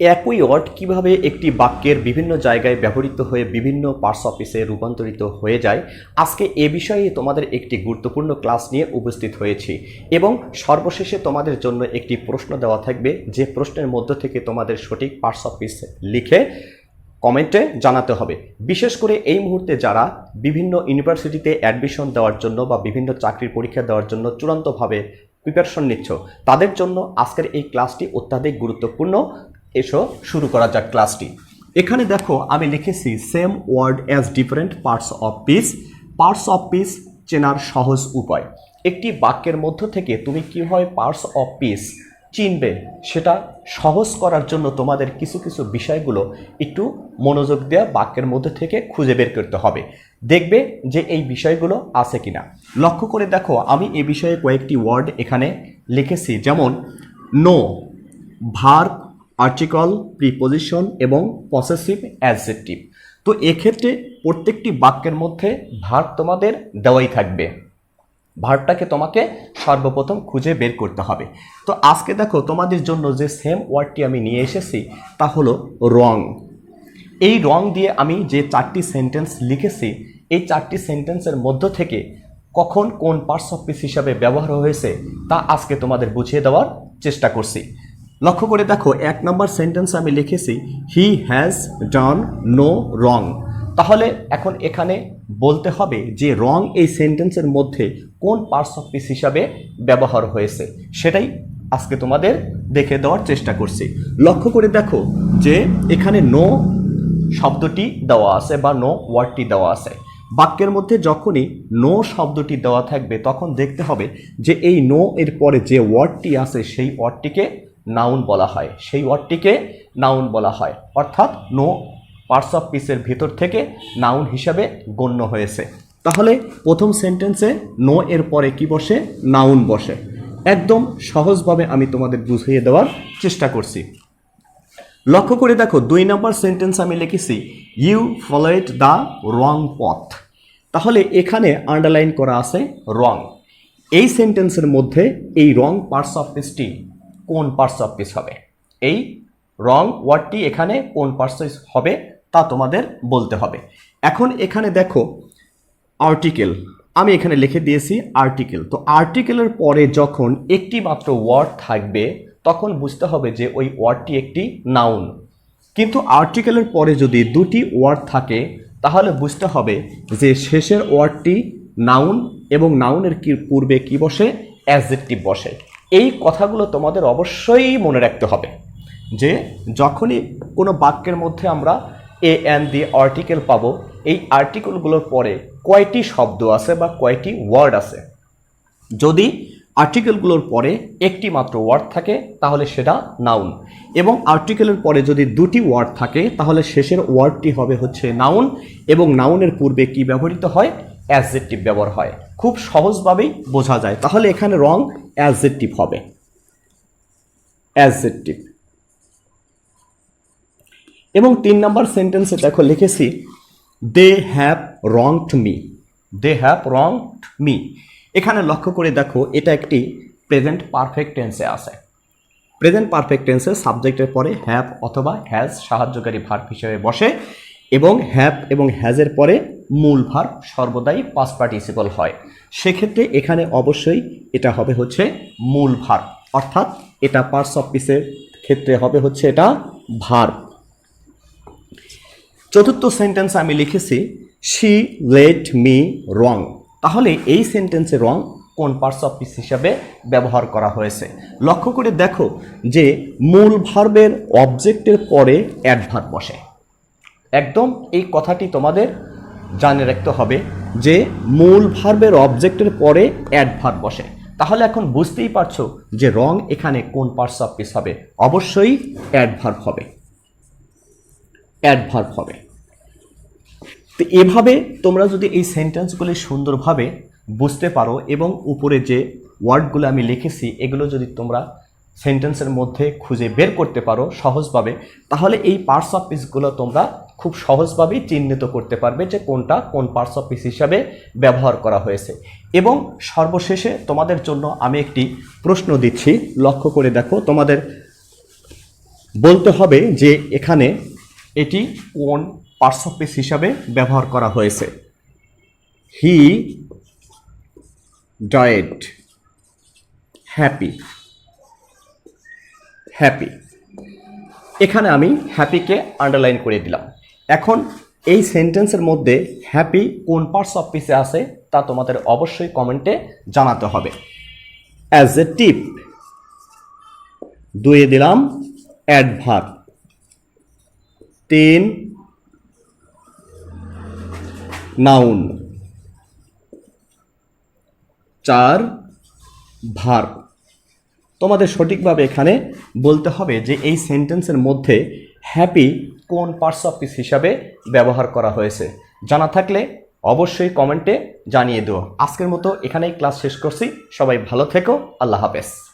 একই ওয়ার্ড কীভাবে একটি বাক্যের বিভিন্ন জায়গায় ব্যবহৃত হয়ে বিভিন্ন পার্টস অফিসে রূপান্তরিত হয়ে যায়, আজকে এ বিষয়ে তোমাদের একটি গুরুত্বপূর্ণ ক্লাস নিয়ে উপস্থিত হয়েছি এবং সর্বশেষে তোমাদের জন্য একটি প্রশ্ন দেওয়া থাকবে, যে প্রশ্নের মধ্য থেকে তোমাদের সঠিক পার্টস অফিস লিখে কমেন্টে জানাতে হবে। বিশেষ করে এই মুহূর্তে যারা বিভিন্ন ইউনিভার্সিটিতে অ্যাডমিশন দেওয়ার জন্য বা বিভিন্ন চাকরির পরীক্ষা দেওয়ার জন্য চূড়ান্তভাবে প্রিপারেশন নিচ্ছ, তাদের জন্য আজকের এই ক্লাসটি অত্যাধিক গুরুত্বপূর্ণ। এসো, শুরু করা যাক ক্লাসটি। এখানে দেখো, আমি লিখেছি same word as different parts of piece parts of piece চেনার সহজ উপায়। একটি বাক্যের মধ্য থেকে তুমি কীভাবে পার্টস অফ পিস চিনবে, সেটা সহজ করার জন্য তোমাদের কিছু কিছু বিষয়গুলো একটু মনোযোগ দেওয়া বাক্যের মধ্যে থেকে খুঁজে বের করতে হবে। দেখবে যে এই বিষয়গুলো আছে কিনা। লক্ষ্য করে দেখো, আমি এ বিষয়ে কয়েকটি ওয়ার্ড এখানে লিখেছি, যেমন নো ভার্ব আর্টিকল প্রিপোজিশন এবং পসেসিভ অ্যাডজেক্টিভ তো এক্ষেত্রে প্রত্যেকটি বাক্যের মধ্যে ভার তোমাদের দেওয়াই থাকবে। ভার্বটাকে তোমাকে সর্বপ্রথম খুঁজে বের করতে হবে। তো আজকে দেখো তোমাদের জন্য যে সেম ওয়ার্ডটি আমি নিয়ে এসেছি, তা হলো রং এই রং দিয়ে আমি যে চারটি সেন্টেন্স লিখেছি, এই চারটি সেন্টেন্সের মধ্য থেকে কখন কোন পার্টস অফ পিস হিসাবে ব্যবহার হয়েছে, তা আজকে তোমাদের বুঝিয়ে দেওয়ার চেষ্টা করছি। লক্ষ্য করে দেখো, এক নম্বর সেন্টেন্স আমি লিখেছি হি হ্যাজ ডান নো রং তাহলে এখন এখানে বলতে হবে যে রং এই সেন্টেন্সের মধ্যে কোন পার্টস অফ পিস হিসাবে ব্যবহার হয়েছে, সেটাই আজকে তোমাদের দেখে দেওয়ার চেষ্টা করছি। লক্ষ্য করে দেখো যে এখানে নো শব্দটি দেওয়া আছে বা নো ওয়ার্ডটি দেওয়া আছে। বাক্যের মধ্যে যখনই নো শব্দটি দেওয়া থাকবে, তখন দেখতে হবে যে এই নো এর পরে যে ওয়ার্ডটি আছে, সেই ওয়ার্ডটিকে নাউন বলা হয়। সেই ওয়ার্ডটিকে নাউন বলা হয়। অর্থাৎ নো পার্টস অফ পিসের ভিতর থেকে নাউন হিসাবে গণ্য হয়েছে। তাহলে প্রথম সেন্টেন্সে নো এর পরে কি বসে? নাউন বসে। একদম সহজভাবে আমি তোমাদের বুঝিয়ে দেওয়ার চেষ্টা করছি। লক্ষ্য করে দেখো, দুই নম্বর সেন্টেন্স আমি লিখেছি ইউ ফলোয়েড দ্য রং পথ তাহলে এখানে আন্ডারলাইন করা আছে রং এই সেন্টেন্সের মধ্যে এই রং পার্টস অফ পিসটি কোন পার্টস অফ পিস হবে? এই রং ওয়ার্ডটি এখানে কোন পার্টস হবে তা তোমাদের বলতে হবে। এখন এখানে দেখো আর্টিকেল আমি এখানে লিখে দিয়েছি আর্টিকেল তো আর্টিকেলের পরে যখন একটি মাত্র ওয়ার্ড থাকবে, তখন বুঝতে হবে যে ওই ওয়ার্ডটি একটি নাউন কিন্তু আর্টিকেলের পরে যদি দুটি ওয়ার্ড থাকে, তাহলে বুঝতে হবে যে শেষের ওয়ার্ডটি নাউন এবং নাউনের কি পূর্বে কি বসে অ্যাজেক্টিভ বসে। এই কথাগুলো তোমাদের অবশ্যই মনে রাখতে হবে যে যখনই কোনো বাক্যের মধ্যে আমরা এ এন দিয়ে আর্টিকেল পাবো, এই আর্টিকেলগুলোর পরে কয়টি শব্দ আছে বা কয়টি ওয়ার্ড আছে? যদি আর্টিকেলগুলোর পরে একটি মাত্র ওয়ার্ড থাকে, তাহলে সেটা নাউন এবং আর্টিকেলের পরে যদি দুটি ওয়ার্ড থাকে, তাহলে শেষের ওয়ার্ডটি হবে হচ্ছে নাউন এবং নাউনের পূর্বে কি ব্যবহৃত হয়? অ্যাজেক্টিভ ব্যবহার হয়। খুব সহজভাবেই বোঝা যায়। তাহলে এখানে রং অ্যাজেক্টিভ হবে। অ্যাজেক্টিভ এবং তিন নম্বর সেন্টেন্সে দেখো, লিখেছি they have wronged me they have wronged me এখানে লক্ষ্য করে দেখো, এটা একটি প্রেজেন্ট পারফেক্ট টেন্সে আছে। প্রেজেন্ট পারফেক্ট টেন্সে সাবজেক্টের পরে হ্যাভ অথবা হ্যাজ সাহায্যকারী ভার্ব হিসেবে বসে এবং হ্যাভ এবং হ্যাজের পরে মূল ভার্ব সর্বদাই পাস পার্টিসিপল হয়। সেক্ষেত্রে এখানে অবশ্যই এটা হবে হচ্ছে মূল ভার্ব অর্থাৎ এটা পার্টস অফ পিসের ক্ষেত্রে হবে হচ্ছে এটা ভার্ব চতুর্থ সেন্টেন্স আমি লিখেছি শি লেট মি রং তাহলে এই সেন্টেন্সে রং কোন পার্টস অফ পিস হিসাবে ব্যবহার করা হয়েছে? লক্ষ্য করে দেখো যে মূল ভার্বের অবজেক্টের পরে অ্যাডভার্ব বসে। একদম এই কথাটি তোমাদের জানে রাখতে হবে যে মূল ভার্বের অবজেক্টের পরে অ্যাডভার্ব বসে। তাহলে এখন বুঝতেই পারছ যে রং এখানে কোন পার্টস অফ পিস হবে। অবশ্যই অ্যাডভার্ব হবে। অ্যাডভার্ব হবে। তো এভাবে তোমরা যদি এই সেন্টেন্সগুলি সুন্দরভাবে বুঝতে পারো এবং উপরে যে ওয়ার্ডগুলো আমি লিখেছি, এগুলো যদি তোমরা সেন্টেন্সের মধ্যে খুঁজে বের করতে পারো সহজভাবে, তাহলে এই পার্টস অফ পিসগুলো তোমরা খুব সহজভাবেই চিহ্নিত করতে পারবে যে কোনটা কোন পার্টস অফ পিস হিসাবে ব্যবহার করা হয়েছে। এবং সর্বশেষে তোমাদের জন্য আমি একটি প্রশ্ন দিচ্ছি, লক্ষ্য করে দেখো, তোমাদের বলতে হবে যে এখানে এটি কোন পার্টস অফ স্পিচ হিসাবে ব্যবহার করা হয়েছে। হি ডায়েট হ্যাপি হ্যাপি এখানে আমি হ্যাপিকে আন্ডারলাইন করে দিলাম। এখন এই সেন্টেন্সের মধ্যে হ্যাপি কোন পার্টস অফ পিসে আছে তা তোমাদের অবশ্যই কমেন্টে জানাতে হবে। অ্যাজ এ টিপ দুয়ে দিলাম অ্যাডভার্ব তিন নাউন চার ভার তোমাদের সঠিকভাবে এখানে বলতে হবে যে এই সেন্টেন্সের মধ্যে হ্যাপি কোন পার্টস অফ পিস হিসাবে ব্যবহার করা হয়েছে। জানা থাকলে অবশ্যই কমেন্টে জানিয়ে দিও। আজকের মতো এখানেই ক্লাস শেষ করছি। সবাই ভালো থেকো। আল্লাহ হাফেজ।